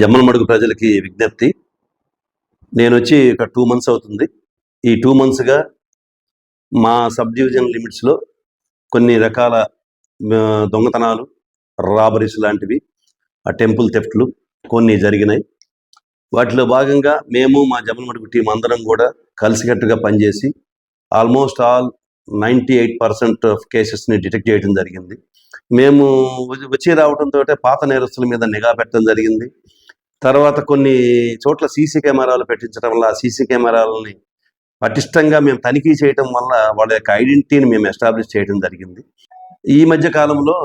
జమ్మలమడుగు ప్రజలకి విజ్ఞప్తి. నేను వచ్చి ఒక టూ మంత్స్ అవుతుంది. ఈ టూ మంత్స్గా మా సబ్ డివిజన్ లిమిట్స్లో కొన్ని రకాల దొంగతనాలు రాబరీస్ లాంటివి ఆ టెంపుల్ థెఫ్ట్లు కొన్ని జరిగినాయి. వాటిలో భాగంగా మేము మా జమ్మలమడుగు టీం అందరం కూడా కలిసికట్టుగా పనిచేసి almost all ninety eight percent of కేసెస్ని detect చేయడం జరిగింది. మేము వచ్చి- వచ్చి రావడంతో పాత నేరస్తుల మీద నిఘా పెట్టడం జరిగింది. తర్వాత కొన్ని చోట్ల సీసీ కెమెరాలు పెట్టించడం వల్ల సీసీ కెమెరాలని పటిష్టంగా మేము తనిఖీ చేయడం వల్ల వాళ్ళ యొక్క ఐడెంటిటీని మేము ఎస్టాబ్లిష్ చేయడం జరిగింది. ఈ మధ్య కాలంలో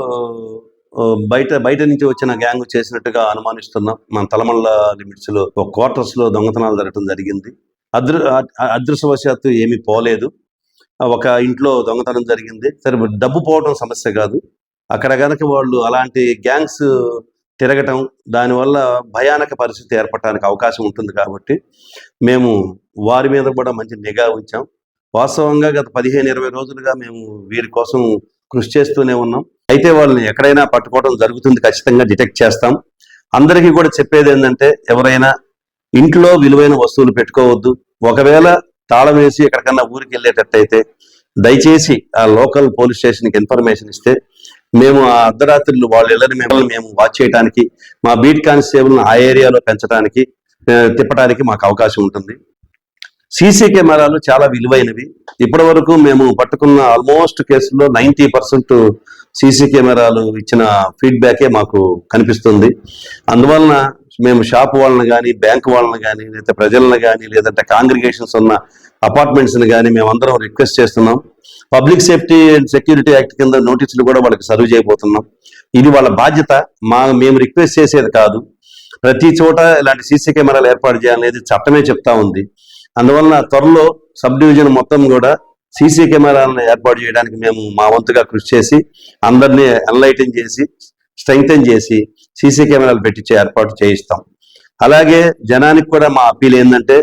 బయట బయట నుంచి వచ్చిన గ్యాంగ్ చేసినట్టుగా అనుమానిస్తున్నాం. మన తలమల్ల లిమిట్స్లో ఒక క్వార్టర్స్లో దొంగతనాలు జరగడం జరిగింది. అదృ అదృశ్యవశాత్తు ఏమీ పోలేదు. ఒక ఇంట్లో దొంగతనం జరిగింది. సరే డబ్బు పోవడం సమస్య కాదు. అక్కడ గనక వాళ్ళు అలాంటి గ్యాంగ్స్ తిరగటం దానివల్ల భయానక పరిస్థితి ఏర్పడటానికి అవకాశం ఉంటుంది కాబట్టి మేము వారి మీద కూడా మంచి నిఘా ఉంచాం. వాస్తవంగా గత పదిహేను ఇరవై రోజులుగా మేము వీరి కోసం కృషి చేస్తూనే ఉన్నాం. అయితే వాళ్ళని ఎక్కడైనా పట్టుకోవడం జరుగుతుంది ఖచ్చితంగా డిటెక్ట్ చేస్తాం. అందరికీ కూడా చెప్పేది ఏంటంటే ఎవరైనా ఇంట్లో విలువైన వస్తువులు పెట్టుకోవద్దు. ఒకవేళ తాళం వేసి ఎక్కడికన్నా ఊరికి వెళ్ళేటట్టయితే దయచేసి ఆ లోకల్ పోలీస్ స్టేషన్కి ఇన్ఫర్మేషన్ ఇస్తే మేము ఆ అర్ధరాత్రులు వాళ్ళ ఇళ్ళని మేము మేము వాచ్ చేయడానికి మా బీట్ కానిస్టేబుల్ని ఆ ఏరియాలో పెంచడానికి తిప్పడానికి మాకు అవకాశం ఉంటుంది. సీసీ కెమెరాలు చాలా విలువైనవి. ఇప్పటి వరకు మేము పట్టుకున్న ఆల్మోస్ట్ కేసుల్లో నైంటీ పర్సెంట్ సీసీ కెమెరాలు ఇచ్చిన ఫీడ్బ్యాకే మాకు కనిపిస్తుంది. అందువలన మేము షాప్ వాళ్ళని కానీ బ్యాంక్ వాళ్ళని కానీ లేదా ప్రజలను కానీ లేదంటే కాంగ్రిగేషన్స్ ఉన్న అపార్ట్మెంట్స్ని కానీ మేము అందరం రిక్వెస్ట్ చేస్తున్నాం. Public safety and security act కింద నోటీసులు కూడా వాళ్ళకి సర్వ్ చేయబోతున్నాం. ఇది వాళ్ళ బాధ్యత. మా మేము రిక్వెస్ట్ చేసేది కాదు. ప్రతి చోట ఇలాంటి సీసీ కెమెరాలు ఏర్పాటు చేయాలనేది చట్టమే చెప్తా ఉంది. అందువలన త్వరలో సబ్ డివిజన్ మొత్తం కూడా సీసీ కెమెరాలను ఏర్పాటు చేయడానికి మేము మా వంతుగా కృషి చేసి అందరినీ ఎన్లైటన్ చేసి స్ట్రెంగ్తన్ చేసి సీసీ కెమెరాలు పెట్టించే ఏర్పాటు చేయిస్తాం. అలాగే జనానికి కూడా మా అప్పీల్ ఏంటంటే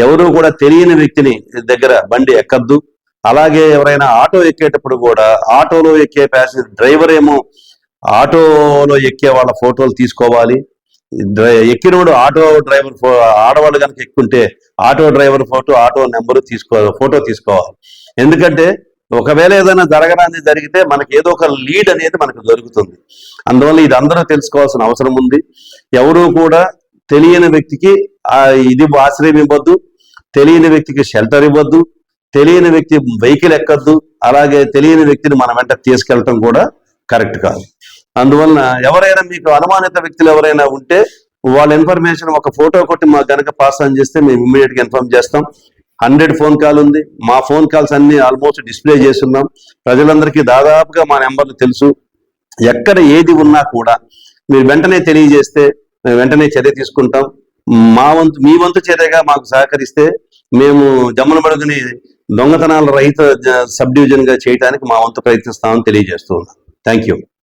ఎవరు కూడా తెలియని వ్యక్తిని దగ్గర బండి ఎక్కద్దు. అలాగే ఎవరైనా ఆటో ఎక్కేటప్పుడు కూడా ఆటోలో ఎక్కే ప్యాసింజర్ డ్రైవర్ ఏమో ఆటోలో ఎక్కే వాళ్ళ ఫోటోలు తీసుకోవాలి. డ్రై- ఎక్కినోడు ఆటో డ్రైవర్ ఫో ఆడవాళ్ళు కనుక ఎక్కుంటే auto driver photo auto number తీసుకో ఫోటో తీసుకోవాలి. ఎందుకంటే ఒకవేళ ఏదైనా జరగడానికి జరిగితే మనకి ఏదో ఒక లీడ్ అనేది మనకు దొరుకుతుంది. అందువల్ల ఇది అందరూ తెలుసుకోవాల్సిన అవసరం ఉంది. ఎవరు కూడా తెలియని వ్యక్తికి ఇది ఆశ్రయం ఇవ్వద్దు. తెలియని వ్యక్తికి షెల్టర్ ఇవ్వద్దు. తెలియని వ్యక్తి వెహికల్ ఎక్కద్దు. అలాగే తెలియని వ్యక్తిని మన వెంట తీసుకెళ్ళటం కూడా కరెక్ట్ కాదు. అందువలన ఎవరైనా మీకు అనుమానిత వ్యక్తులు ఎవరైనా ఉంటే వాళ్ళ ఇన్ఫర్మేషన్ ఒక ఫోటో కొట్టి మాకు గనక పాస్ ఆన్ చేస్తే మేము ఇమ్మీడియట్గా ఇన్ఫార్మ్ చేస్తాం. హండ్రెడ్ ఫోన్ కాల్ ఉంది. మా ఫోన్ కాల్స్ అన్ని ఆల్మోస్ట్ డిస్ప్లే చేస్తున్నాం. ప్రజలందరికీ దాదాపుగా మా నెంబర్లు తెలుసు. ఎక్కడ ఏది ఉన్నా కూడా మీరు వెంటనే తెలియజేస్తే మేము వెంటనే చర్య తీసుకుంటాం. మా వంతు మీ వంతు చర్యగా మాకు సహకరిస్తే మేము జమ్మలమడుగుని దొంగతనాల రహిత సబ్డివిజన్గా సబ్ చేయడానికి మా వంతు ప్రయత్నిస్తామని తెలియజేస్తూ ఉన్నాం. Thank you.